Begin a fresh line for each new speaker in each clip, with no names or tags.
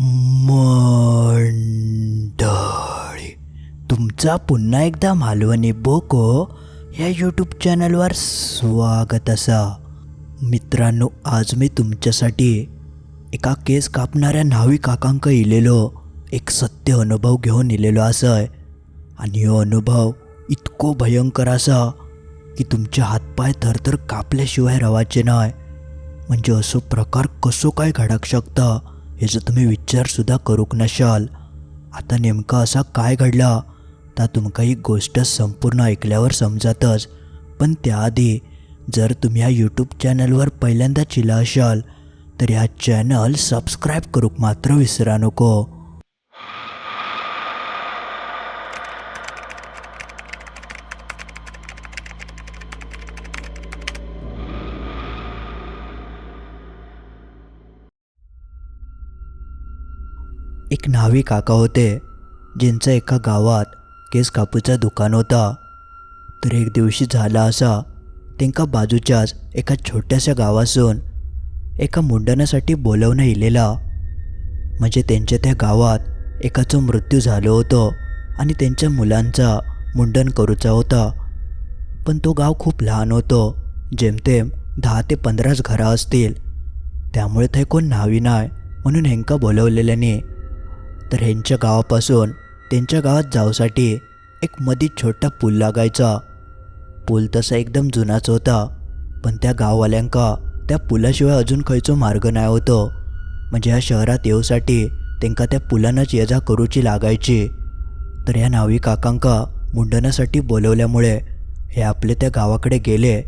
मंडळी तुमचा पुन्हा एकदा मालवणी बोको या यूट्यूब चॅनलवर स्वागत असा. मित्रांनो आज मी तुमच्यासाठी एका केस कापणाऱ्या न्हावी काकांक इलेलो एक सत्य अनुभव घेऊन इलेलो असय. आणि हो अनुभव इतको भयंकर असा की तुमचे हातपाय थरथर कापल्याशिवाय रवाचे नाही म्हणजे असो प्रकार कसो काय घडक शकता? ह्याचा तुम्ही विचारसुद्धा करूक नशाल. आता नेमका असा काय घडला? ता तुमका ही गोष्ट संपूर्ण ऐकल्यावर समजातच. पण त्याआधी जर तुम्ही ह्या यूट्यूब चॅनलवर पहिल्यांदा चिला असाल तर ह्या चॅनल सबस्क्राईब करूक मात्र विसरा नको. न्हावी काका होते ज्यांचं एका गावात केस कापूचं दुकान होता. तर एक दिवशी झाला असा त्यांका बाजूच्याच एका छोट्याशा गावासून एका मुंडनासाठी बोलवणं इलेला. म्हणजे त्यांच्या त्या गावात एकाचा मृत्यू झालो होतो आणि त्यांच्या मुलांचा मुंडन करूचा होता. पण तो गाव खूप लहान होतो जेमतेम दहा ते पंधराच घरा असतील. त्यामुळे थंय कोण न्हावी नाही म्हणून हेंका बोलवलेल्याने तर ह्यांच्या गावापासून त्यांच्या गावात जाऊसाठी एक मधी छोटा पूल लागायचा. पूल तसा एकदम जुनाच होता पण त्या गाववाल्यांका त्या पुलाशिवाय अजून खंयचो मार्ग नाही होतो. म्हणजे ह्या शहरात येऊसाठी त्यांका त्या पुलानंच ये जा करूची लागायची. तर ह्या नावी काकांका मुंडनासाठी बोलवल्यामुळे हे आपले त्या गावाकडे गेले.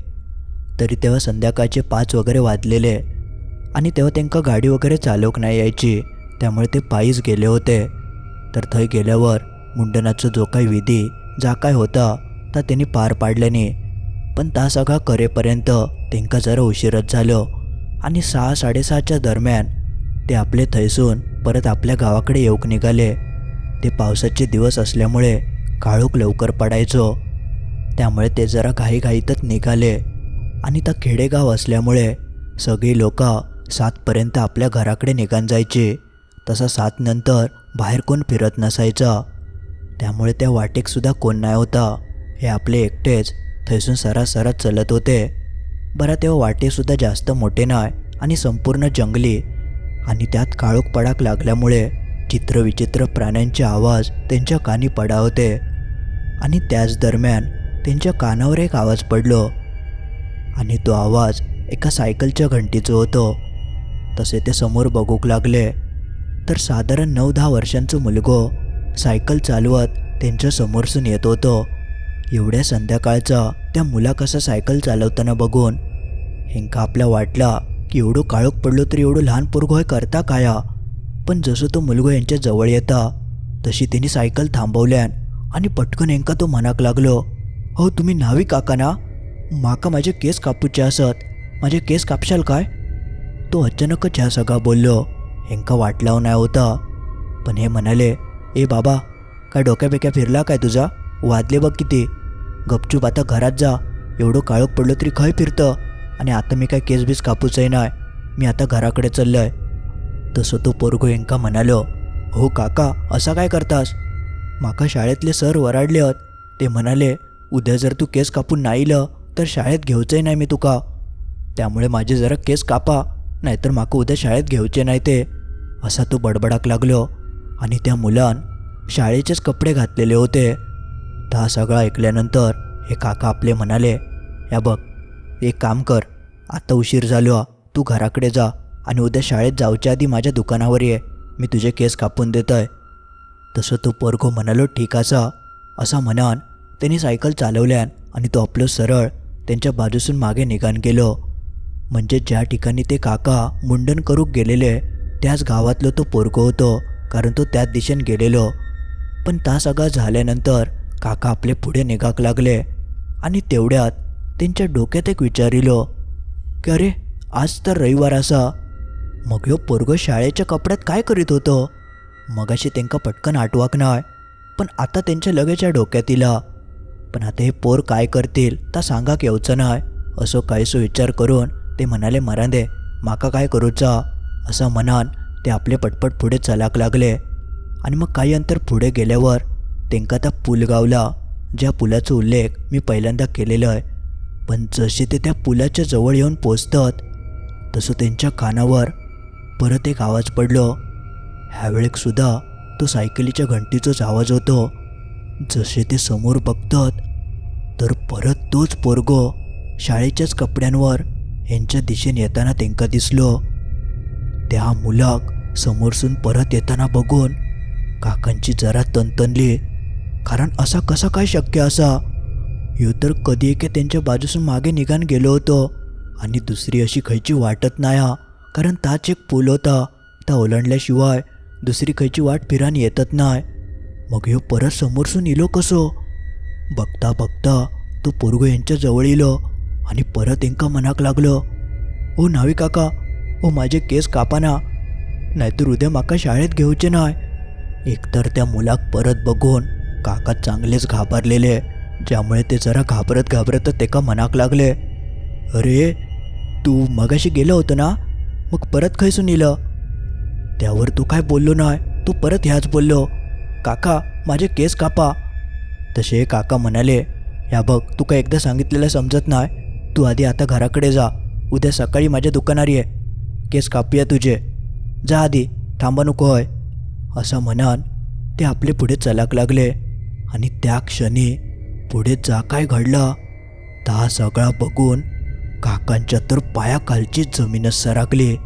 तरी तेव्हा संध्याकाळचे पाच वगैरे वाजलेले आणि तेव्हा त्यांका गाडी वगैरे चालवक नाही यायची. त्यामुळे ते पायीच गेले होते. तर थंय गेल्यावर मुंडनाचा जो काही विधी जा काय होता ता त्यांनी पार पाडल्याने. पण ता सगळा करेपर्यंत त्यांका जरा उशीरच झालो. आणि सहा साडेसहाच्या दरम्यान ते आपले थैसून परत आपल्या गावाकडे येऊक निघाले. ते पावसाचे दिवस असल्यामुळे काळोख लवकर पडायचो. त्यामुळे ते जरा घाईघाईतच निघाले. आणि त्या खेडेगाव असल्यामुळे सगळी लोक सातपर्यंत आपल्या घराकडे निघान जायची. तसा सात नंतर बाहेर कोण फिरत नसायचा. त्यामुळे त्या वाटेकसुद्धा कोण नाही होता. हे आपले एकटेच थैसून सरासरात चलत होते. बरं तेव्हा वाटेसुद्धा जास्त मोठे नाही आणि संपूर्ण जंगली. आणि त्यात काळोख पडाक लागल्यामुळे चित्रविचित्र प्राण्यांचे आवाज त्यांच्या कानी पडा होते. आणि त्याच दरम्यान त्यांच्या कानावर एक आवाज पडलो. आणि तो आवाज एका सायकलच्या घंटीचं होतो. तसे ते समोर बघूक लागले. तर साधारण नऊ दहा वर्षांचं मुलगो सायकल चालवत त्यांच्या समोरसून येत होतो. एवढ्या संध्याकाळचा त्या मुला कसा सायकल चालवताना बघून हेंका आपल्या वाटला की एवढं काळोख पडलो तरी एवढं लहान पोरगो हे करता काया? पण जसं तो मुलगो यांच्या जवळ येता तशी तिने सायकल थांबवल्यान आणि पटकन हेंका तो मनाक लागलो हो तुम्ही नावी काका ना? माका माझे केस कापूचे असत. माझे केस कापशाल काय? तो अचानकच ह्या सगळा बोललो हेंका वाटलाव नाही होता. पण हे म्हणाले ए बाबा काय डोक्या बेक्या फिरला काय तुझा? वादले बघ किती. गपचूप आता घरात जा. एवढं काळोख पडलं तरी खय फिरतं. आणि आता मी काय केस बीस कापूचंही नाही. मी आता घराकडे चाललोय. तसं तो पोरगो हेंका म्हणालो हो काका असा काय करतास? माका शाळेतले सर वराडले आहेत ते म्हणाले उद्या जर तू केस कापून नाही तर शाळेत घेऊचंही नाही मी तुका. त्यामुळे माझे जरा केस कापा. नाहीतर माका उद्या शाळेत घेऊचे नाही ते. असा तो बडबडाक लागलो आणि त्या मुलान शाळेचेच कपडे घातलेले होते. हा सगळं ऐकल्यानंतर हे काका आपले म्हणाले या बघ एक काम कर आता उशीर झालो तू घराकडे जा आणि उद्या शाळेत जाऊच्या आधी माझ्या दुकानावर ये मी तुझे केस कापून देतोय. तसं तो पोरगो म्हणालो ठीक असा. असा म्हणान त्यांनी सायकल चालवल्यान आणि तो आपलं सरळ त्यांच्या बाजूसून मागे निघान गेलो. म्हणजे ज्या ठिकाणी ते काका मुंडन करूक गेलेले त्याच गावातलो तो पोरगो होतो कारण तो त्याच दिशेने गेलेलो. पण ता सगळा झाल्यानंतर काका आपले पुढे निघाक लागले आणि तेवढ्यात त्यांच्या डोक्यात एक विचारिलो की अरे आज तर रविवार असा. मग ह्यो पोरगो शाळेच्या कपड्यात काय करीत होतो? मगाशी त्यांका पटकन आठवाक नाय पण आता त्यांच्या लगेच्या डोक्यात इला. पण आता हे पोर काय करतील ता सांगाक येऊचं नाही असो काहीसो विचार करून ते म्हणाले मरांदे माका काय करूचा? असं म्हणान ते आपले पटपट पुढे चलाक लागले. आणि मग काही अंतर पुढे गेल्यावर तेंका त्या पूल गावला ज्या पुलाचा उल्लेख मी पहिल्यांदा केलेला आहे पण जसे ते त्या पुलाच्या जवळ येऊन पोचतात तसं त्यांच्या कानावर परत एक आवाज पडलो. ह्यावेळेक सुद्धा तो सायकलीच्या घंटीचाच आवाज होतो. जसे ते समोर बघतात तर परत तोच पोरगो शाळेच्याच कपड्यांवर यांच्या दिशेने येताना त्यांका दिसलो. त्या मुलाक समोरसून परत येताना बघून काकांची जरा तनतनली कारण असा कसा काय शक्य असा? ह्यो तर कधी एके त्यांच्या बाजूसून मागे निघान गेलो होतो आणि दुसरी अशी खायची वाटत नाही हा. कारण ताच एक पूल होता. ता ओलांडल्याशिवाय दुसरी खायची वाट फिरान येतच नाही मग ह्यो परत समोरसून इलो कसो? बघता बघता तो पोरगो यांच्या जवळ इलो. आणि परत एंका मनाक लागलो. ओ नावी काका ओ माझे केस कापाना. नाहीतर उद्या माका शाळेत घेऊचे नाही एकतर त्या मुलाक परत बघून काका चांगलेच घाबरलेले ज्यामुळे ते जरा घाबरत घाबरत तेका मनाक लागले. अरे तू मगाशी गेलं होतं ना? मग परत खैसून येलं त्यावर तू काय बोललो नाही तू परत ह्याच बोललो. काका माझे केस कापा. तसे काका म्हणाले ह्या बघ तू काय एकदा सांगितलेलं समजत नाही तू आधी आता घराकडे जा. उद्या सकाळी माझ्या दुकानावर ये केस कापूया तुझे. जा आधी. थांबा नको होय. असं म्हणान ते आपले पुढे चलाक लागले. आणि त्या क्षणी पुढे जा काय घडलं? ता सगळा बघून काकांच्या तर पायाखालची जमीनच सरकली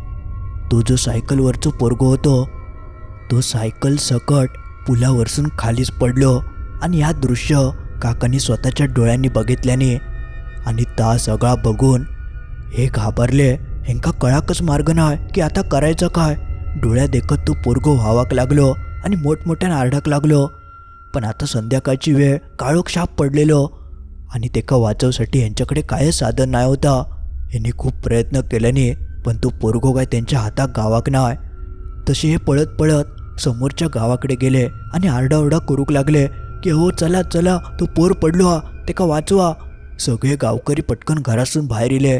तो जो सायकलवरचो पोरगो होतो तो सायकल सकट पुलावरसून खालीच पडलो. आणि या दृश्य काकांनी स्वतःच्या डोळ्यांनी बघितल्याने आणि ता सगळा बघून हे घाबरले. हेंका कळाकच मार्ग नाय की आता करायचं काय? डोळ्या देखत तो पोरगो व्हावाक लागलो आणि मोठमोठ्यानं आरडाक लागलो. पण आता संध्याकाळची वेळ काळोख शाप पडलेलो आणि तेका वाचवसाठी यांच्याकडे कायच साधन नाही होता. यांनी खूप प्रयत्न केल्याने पण तो पोरगो काय त्यांच्या हातात गावाक नाय. तसे हे पळत पळत समोरच्या गावाकडे गेले आणि आरडाओरडा करूक लागले की हो चला चला तो पोर पडलो हा तेका वाचवा. सगळे गावकरी पटकन घरासून बाहेर येले.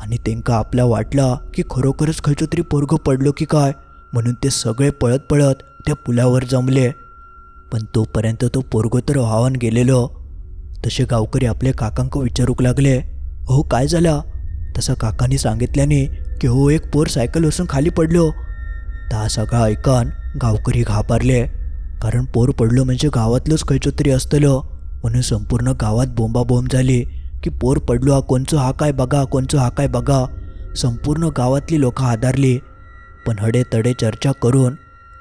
आणि तेंका आपला वाटला की खरोखरच खंयचो तरी पोरगो पडलो की काय म्हणून ते सगळे पळत पळत त्या पुलावर जमले. पण तोपर्यंत तो पोरगो तर व्हावन गेलेलो. तसे गावकरी आपल्या काकांक विचारूक लागले अहो काय झाला? तसं काकांनी सांगितल्याने की हो एक पोर सायकल वसून खाली पडलो. ता सगळा ऐकान गावकरी घाबरले कारण पोर पडलो म्हणजे गावातलोच खंयचो तरी असतलं. म्हणून संपूर्ण गावात बोंबाबोंब झाली की पोर पडलो हा कोणचं हा काय बघा कोणचं हा काय बघा. संपूर्ण गावातली लोकं आधारली पण हडे तडे चर्चा करून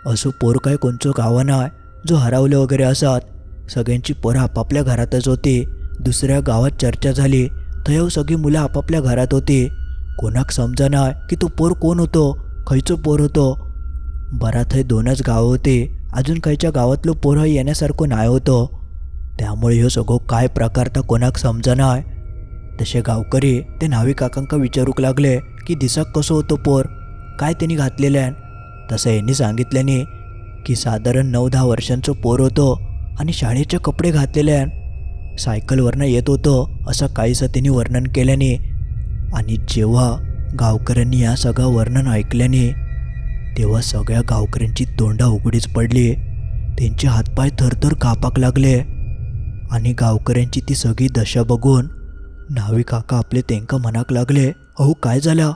असो पोर काय कोणचं कोणचो गावाना जो हरवले वगैरे असत. सगळ्यांची पोरं आपापल्या घरातच होती. दुसऱ्या गावात चर्चा झाली. थंय सगळी मुलं आपापल्या घरात होती. कोणाक समजना की तो पोर कोण होतो खयचो पोर होतो. बरा थंय दोनच गाव होते. अजून खयच्या गावातलो पोरं येण्यासारखं नाही होतं. त्यामुळे ह्यो सगळो काय प्रकार तर कोणाक समजना तसे गावकरी ते न्हावी काकांका विचारूक लागले की दिसाक कसो होतो पोर? काय त्यांनी घातलेल्यान? तसं यांनी सांगितल्याने की साधारण नऊ दहा वर्षांचो पोर होतो आणि शाळेचे कपडे घातलेल्यान सायकलवरनं येत होतो असं काहीसं त्यांनी वर्णन केल्याने आणि जेव्हा गावकऱ्यांनी या सगळं वर्णन ऐकल्याने तेव्हा सगळ्या गावकऱ्यांची तोंडा उघडीच पडली. त्यांचे हातपाय थरथर कापाक लागले. आणि गावकऱ्यांची ती सगळी दशा बघून न्हावी काका आपले तेंका मनाक लागले अहो काय झालं?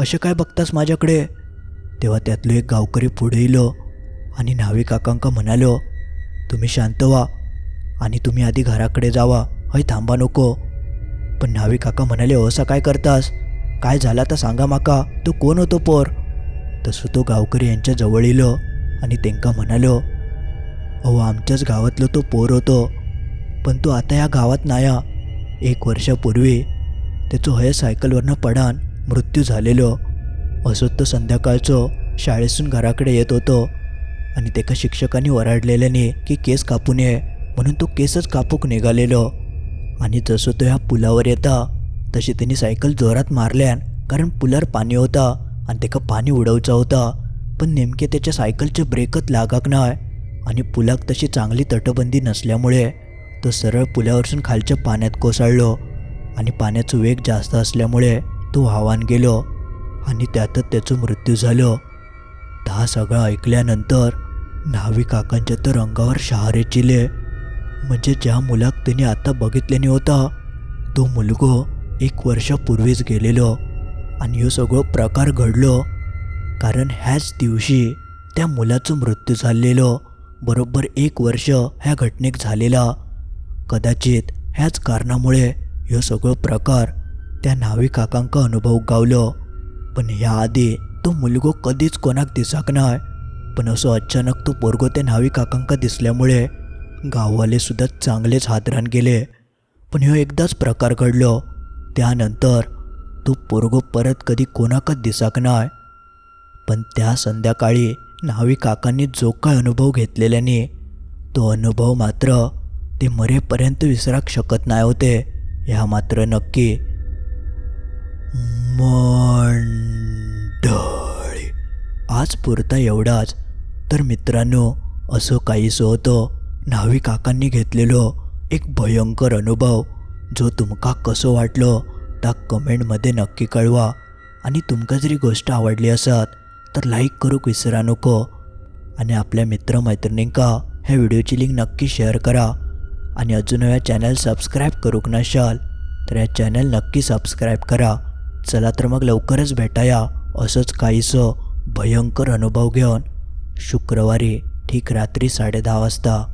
असे काय बघतास माझ्याकडे? तेव्हा त्यातलो एक गावकरी पुढे येलो आणि न्हावी काकांका म्हणालो तुम्ही शांत व्हा आणि तुम्ही आधी घराकडे जावा. हय थांबा नको. पण न्हावी काका म्हणाले असं काय करतास? काय झाला तर सांगा माका? तो कोण होतो पोर? तसं तो गावकरी यांच्या जवळ येलो आणि त्यांका म्हणालो अहो आमच्याच गावातलो तो पोर होतो. पण तो आता या गावात नाया. एक वर्षापूर्वी त्याचो हय सायकलवरनं पडान मृत्यू झालेलो. असो तो संध्याकाळचो शाळेसून घराकडे येत होतो. आणि तेका शिक्षकांनी ओरडलेल्याने की केस कापू नये म्हणून तो केसच कापूक निघालेलो. आणि जसं तो ह्या पुलावर येता तशी त्यांनी सायकल जोरात मारल्यान कारण पुलार पाणी होता आणि तेका पाणी उडवचा होता. पण नेमके त्याच्या सायकलचे ब्रेकच लागाक नाय. आणि पुलाक तशी चांगली तटबंदी नसल्यामुळे तो सरळ पुलावरसून खालच्या पाण्यात कोसळलो आणि पाण्याचा वेग जास्त असल्यामुळे तो व्हावान गेलो आणि त्यातच त्याचा मृत्यू झालो. दहा हा सगळं ऐकल्यानंतर न्हावी काकांच्या तर अंगावर शहारे चिले. म्हणजे ज्या मुलाक त्यांनी आता बघितल्याने होता तो मुलगो एक वर्षापूर्वीच गेलेलो आणि हो सगळो प्रकार घडलो. कारण ह्याच दिवशी त्या मुलाचं मृत्यू झालेलो बरोबर एक वर्ष ह्या घटनेक झालेला. कदाचित ह्याच कारणामुळे ह्यो सगळो प्रकार त्या न्हावी काकांका अनुभव गावलो. पण ह्या आधी तो मुलगो कधीच कोणाक दिसाक नाय. पण असो अचानक तो पोरगो त्या न्हावी काकांका दिसल्यामुळे गाववाले सुद्धा चांगलेच हादरान गेले. पण ह्यो एकदाच प्रकार घडलो. त्यानंतर तो पोरगो परत कधी कोणाकच दिसाक नाय. पण त्या संध्याकाळी न्हावी काकांनी जो काय अनुभव घेतलेल्याने तो अनुभव मात्र ते मरेपर्यंत विसराक शकत नाही होते. ह्या मात्र नक्की मंडळी. आज पुरता एवढाच. तर मित्रांनो असं काहीसं होतं. न्हावी काकांनी घेतलेलो एक भयंकर अनुभव जो तुमका कसो वाटलो त्या कमेंटमध्ये नक्की कळवा. आणि तुमका जरी गोष्ट आवडली असत तर लाईक करूक विसरा नको. आणि आपल्या मित्रमैत्रिणींका ह्या व्हिडिओची लिंक नक्की शेअर करा. आणि अजून या चॅनल सबस्क्राईब करूक नशाल तर या चॅनल नक्की सबस्क्राईब करा. चला तर मग लवकरच भेटाया. असंच काहीसं भयंकर अनुभव घेऊन. शुक्रवारी ठीक रात्री साडेदहा वाजता.